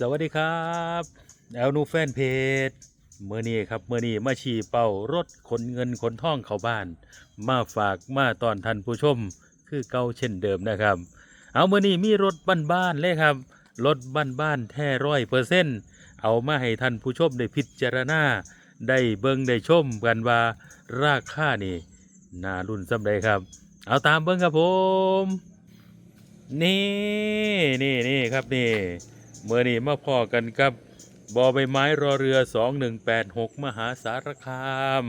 สวัสดีครับแอลนูแฟนเพจเมื่อนี้ครับเมื่อนี้มาฉี่เป่ารถขนเงินขนทองเข้าบ้าน มาฝากมาตอนทันผู้ชม คือเก่าเช่นเดิมนะครับ เอาเมื่อนี้มีรถบ้านๆเลยครับ รถบ้านๆแท้ร้อยเปอร์เซ็นต์เอามาให้ท่านผู้ชมได้พิจารณาได้เบิ่งได้ชมกันว่าราคานี่น่ารุ่นสำใดครับ เอาตามเบิ่งครับผม นี่นี่นี่ครับนี่ เมื่อนี้มาพ่อกันกับบอใบไม้รอเรือ 2186 มหาสารคาม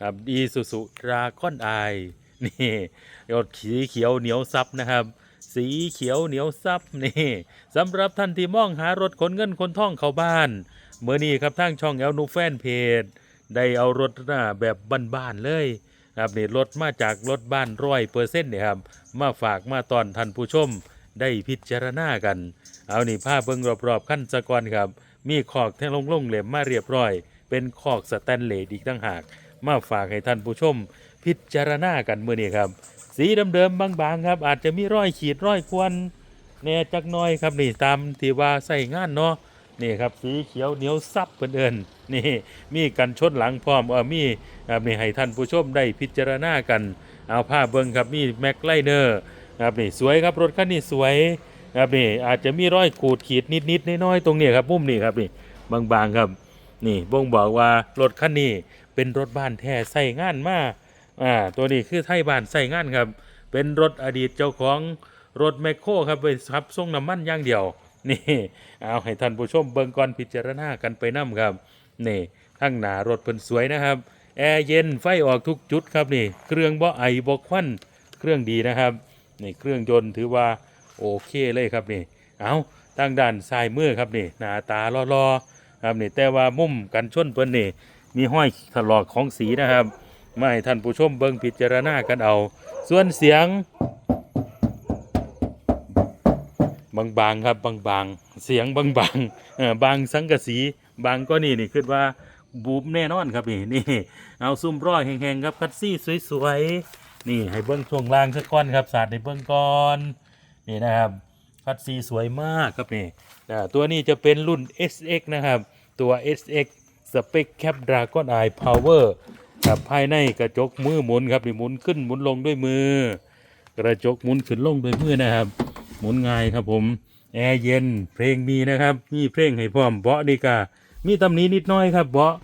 ครับดีสุสุราก้อนอายนี่ยอดสีเขียวเหนียวซับนะครับ สีเขียวเหนียวซับนี่สำหรับท่านที่มองหารถขนเงินขนท่องเข้าบ้าน เมื่อนี้ครับทางช่องแอลนูแฟนเพจได้เอารถหน้าแบบบ้านๆเลยครับนี่รถมาจากรถบ้านร้อยเปอร์เซ็นต์เนี่ยครับมาฝากมาตอนท่านผู้ชม ได้พิจารณากัน เอานี่ผ้าเบิ้งรอบๆขั้นสะกอนครับ มีขอกแท่งลงๆเหลมมาเรียบร้อย เป็นขอกสแตนเลสอีกตั้งหาก มาฝากให้ท่านผู้ชม พิจารณากันเมื่อนี้ครับ สีเดิมๆบางๆครับ อาจจะมีรอยขีดรอยควนแน่จักน้อยครับนี่ตามที่ว่าใส่งานเนาะนี่ครับสีเขียวเหนียวซับเพิ่นเอินนี่มีกันชนหลังพร้อมเออมีครับนี่ให้ท่านผู้ชมได้พิจารณากัน เอาผ้าเบิ้งครับมีแม็กไลเนอร์ ครับนี่สวยครับรถคันนี้สวยครับนี่อาจจะมีรอยขูดขีดนิดๆน้อยๆตรงนี้ครับมุมนี่ครับนี่บางๆครับนี่บ่งบอกว่ารถคันนี้เป็นรถบ้านแท้ใส่งานมาอ่าตัวนี้คือไทยบ้านใส่งานครับ เป็นรถอดีตเจ้าของรถแมคโครครับไปขับส่งน้ำมันอย่างเดียวนี่เอาให้ท่านผู้ชมเบิ่งก่อนพิจารณากันไปนํครับนี่ข้างหน้ารถเพิ่นสวยนะครับแอร์เย็นไฟออกทุกจุดครับนี่ เครื่องบ่ไอบ่ควันเครื่องดีนะครับ นี่เครื่องยนต์ถือว่าโอเคเลยครับนี่ เอาทางด้านซ้ายมือครับนี่หน้าตาล่อๆครับนี่แต่ว่ามุมกันชนเพิ่นนี่มีห้อยถลอกของสีนะครับมาให้ท่านผู้ชมเบิ่งพิจารณากันเอา ส่วนเสียง บางๆครับบางๆเสียงบางๆเออบางสังกะสีบางก็นี่นี่คือว่าบูมแน่นอนครับนี่นี่เอาซุ่มร้อยแห้งๆครับคัดซี่สวยๆ นี่ให้เบิ้งช่วงล่างสักก้อนครับสาดในเบิ้งก่อนนี่นะครับคัดซีสวยมากครับนี่ตัวนี้จะเป็นรุ่น SX นะครับ ตัว SX Spec Cap Dragon Eye Power ครับภายในกระจกมือหมุนครับนี่หมุนขึ้นหมุนลงด้วยมือ กระจกหมุนขึ้นลงด้วยมือนะครับ หมุนง่ายครับผมแอร์เย็นเพลงมีนะครับมีเพลงให้พร้อมเบาะดีกามีตำนี้นิดน้อยครับเบาะ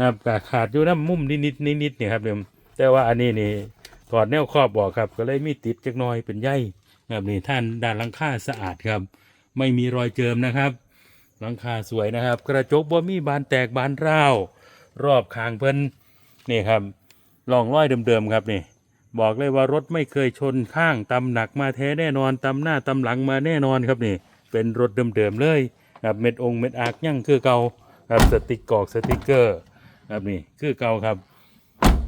ครับขาดอยู่น้ำมุมนิดนิดนิดนิดเนี่ยครับเดิมแต่ว่าอันนี้นี่ ถอดแนวครอบบอกครับ ก็เลยมีติดจักน้อยเป็นใยครับนี่ท่านด้านหลังคาสะอาดครับ ไม่มีรอยเจิมนะครับหลังคาสวยนะครับ กระจกบ่มีบานแตกบานร้าวรอบคางเพิ่นนี่ครับลองร้อยเดิมๆครับนี่บอกเลยว่ารถไม่เคยชนข้างตำหนักมาแท้แน่นอนตำหน้าตำหลังมาแน่นอนครับนี่ เป็นรถเดิมๆเลยครับเม็ดองค์เม็ดอากยั่งคือเก่าครับสติกกรอกสติกเกอร์ครับนี่คือเก่าครับ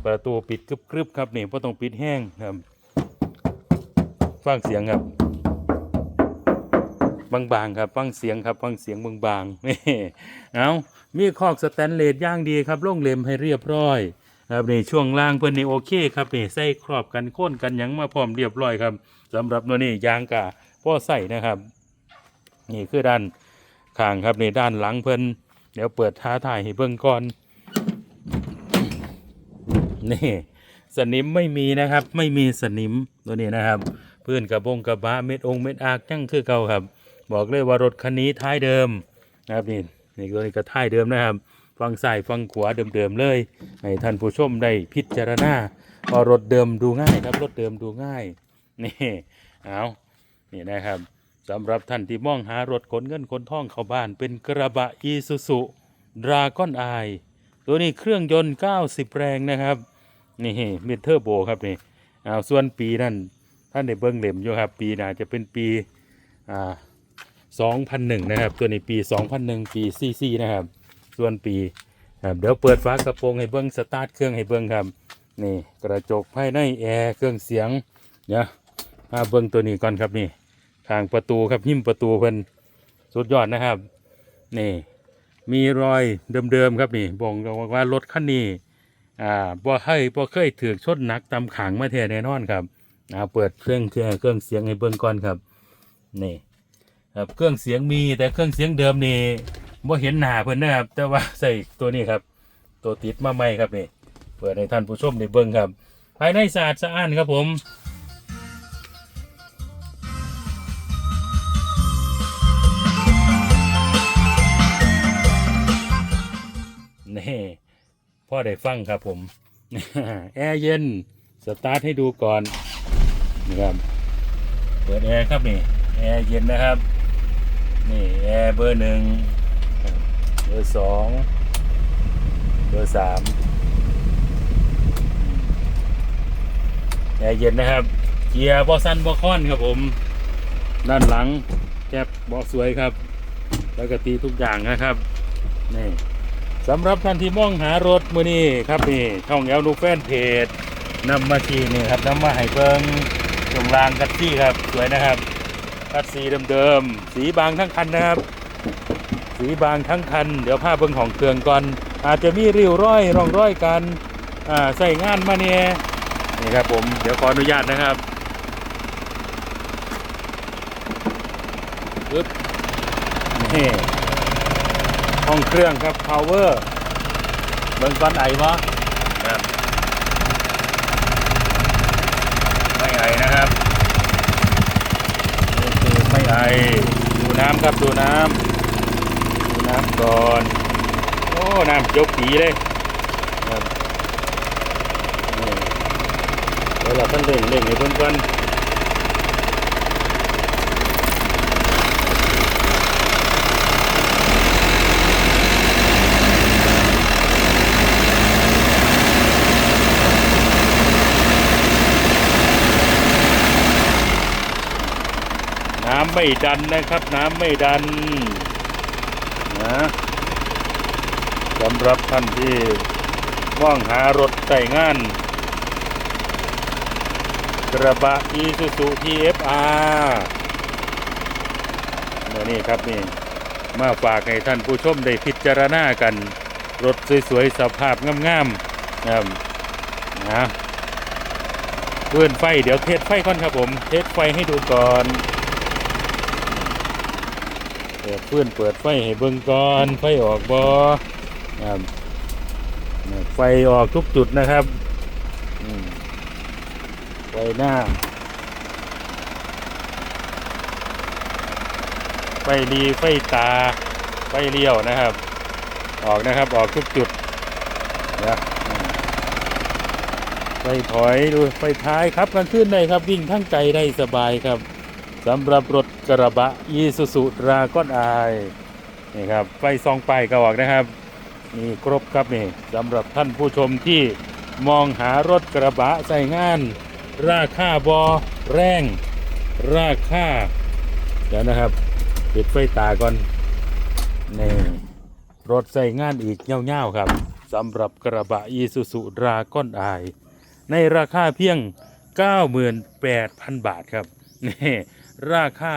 ประตูปิดกรึบๆครับนี่เพราะต้องปิดแห้งครับฟังเสียงครับ บางๆครับฟังเสียงครับฟังเสียงบางๆนี่เอามีคอกสแตนเลสย่างดีครับล่งเลมให้เรียบร้อยครับนี่ช่วงล่างเพิ่นนี่โอเคครับนี่ใส่ครอบกันโค่นกันยังมาพร้อมเรียบร้อยครับสำหรับตัวนี้ยางกะพ่อใส่นะครับ นี่คือด้านข้างครับนี่ด้านหลังเพิ่อนเดี๋ยวเปิดท้าถ่ายให้เบิ่งก่อน นี่สนิมไม่มีนะครับ ไม่มีสนิมตัวนี้นะครับ พื้นกระบงกระบะเม็ดองเม็ดอากจังคือเก่าครับ บอกเลยว่ารถคันนี้ท้ายเดิมนะครับนี่นี่ตัวนี้ก็ท้ายเดิมนะครับ ฟังซ้ายฟังขวาเดิมๆเลย ให้ท่านผู้ชมได้พิจารณาพอรถเดิมดูง่ายครับรถเดิมดูง่ายนี่เอานี่นะครับสำหรับท่านที่มองหารถขนเงินขนทองเข้าบ้าน เป็นกระบะอีซูซุดราก้อนไอตัวนี้เครื่องยนต์ 90 แรงนะครับ นี่เมเทอร์โบครับนี่เอาส่วนปีนั่นท่านได้เบิ้งเหล่มอยู่ครับ ปีน่าจะเป็นปีอ่า2001 นะครับ ตัวนี้ปี 2001 ปีซีซีนะครับ ส่วนปีครับเดี๋ยวเปิดฝากระโปรงให้เบิ้งสตาร์ทเครื่องให้เบิ้งครับนี่กระจกภายในแอร์เครื่องเสียงเดี๋ยมาเบิ้งตัวนี้ก่อนครับนี่ทางประตูครับหิ้มประตูเพิ่นสุดยอดนะครับนี่มีรอยเดิมๆครับนี่บ่งบอกว่ารถคันนี้ อ่าบ่เคยบ่เคยถือชดหนักตำขังมาแท้แน่นอนครับอ่าเปิดเครื่องเครื่องเครื่องเสียงให้เบิ่งก่อนครับนี่ครับเครื่องเสียงมีแต่เครื่องเสียงเดิมนี่บ่เห็นหน้าเพิ่นนะครับ แต่ว่าใส่ตัวนี้ครับ ตัวติดมาใหม่ครับนี่เปิดให้ท่านผู้ชมได้เบิ่งครับ ภายในสะอาดสะอ้านครับผม พ่อได้ฟังครับผม แอร์เย็น สตาร์ทให้ดูก่อนนะครับเปิดแอร์ครับนี่แอร์เย็นนะครับ นี่แอร์เบอร์หนึ่งเบอร์สองเบอร์สามแอร์เย็นนะครับเกียร์บอสันบอคอนครับผม ด้านหลังแก๊บบอสวยครับ แล้วก็ตีทุกอย่างนะครับนี่ สำหรับท่านที่มองหารถมือนี้ครับนี่ช่องแอลนูแฟนเพจนำมาชีนี่ครับนำมาให้เบิงตรงรางกัดซี่ครับสวยนะครับกัดสีเดิมๆสีบางทั้งคันนะครับ สีบางทั้งคัน เดี๋ยวภาพเบิงของเครื่องก่อน อาจจะมีริ้วร้อยร่องร้อยกันใส่งานมาเนี่ยนี่ครับผมเดี๋ยวขออนุญาตนะครับปึ๊บนี่ ห้องเครื่องครับ power เบิ่งก้อนไอวะครับไม่ไอนะครับนี่คือไม่ไอดูน้ำครับดูน้ำดูน้ำก่อน โอ้ น้ำยกปีเลยครับนี่เดี๋ยวเราเพิ่นเร่งเร่งให้เพิ่นก่อนำไม่ดันนะครับ น้ำไม่ดันนะสำหรับท่านที่มองหารถใส่งาน กระบะ Isuzu TFR เดี๋ยวนี่ครับนี่มาฝากให้ท่านผู้ชมได้พิจารณากัน รถสวยๆสภาพงามๆนะนะเพื่อนไฟเดี๋ยวเทสไฟก่อนครับผม เทสไฟให้ดูก่อน เปิดพื่อนเปิดไฟให้เบิ่งก่อนไฟออกบอครับไฟออกทุกจุดนะครับไฟหน้า ไฟดีไฟตา ไฟเลี้ยวนะครับ ออกนะครับออกทุกจุดนะไฟถอยดูไฟท้ายครับกลางคืนได้ครับวิ่งทั้งไกลได้สบายครับ สำหรับรถกระบะยีสุสุดราก้อนอายนี่ครับไฟซองป้ายก็ออกนะครับนี่ครบครับนี่สำหรับท่านผู้ชมที่มองหารถกระบะใส่งาน ราคาบอแรง ราคาเดี๋ยวนะครับปิดไฟตาก่อนนี่รถใส่งานอีกเง่าๆครับสำหรับกระบะยีสุสุดราก้อนอาย ในราคาเพียง 98,000 บาทครับนี่ ราคา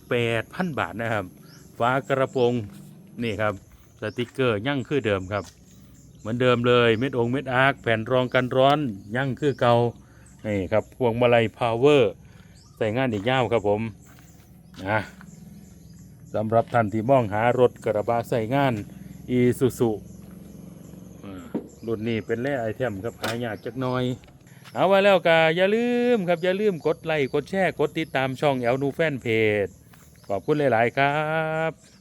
98,000บาทนะครับฝากระโปรงนี่ครับสติกเกอร์ยั่งคือเดิมครับ เหมือนเดิมเลยเม็ดองเม็ดอาร์คแผ่นรองกันร้อนยั่งคือเก่านี่ครับพวงมาลัยพาวเวอร์ใส่งานอีกยาวครับผมนะสำหรับท่านที่มองหารถกระบะใส่งานอีซูซูรุ่นนี้เป็นแร่ไอเทมครับหายากจักน้อย เอาไว้แล้วก็อย่าลืมครับ อย่าลืมกดไลค์กดแชร์กดติดตามช่องแอลนูแฟนเพจขอบคุณหลาย ๆ ครับ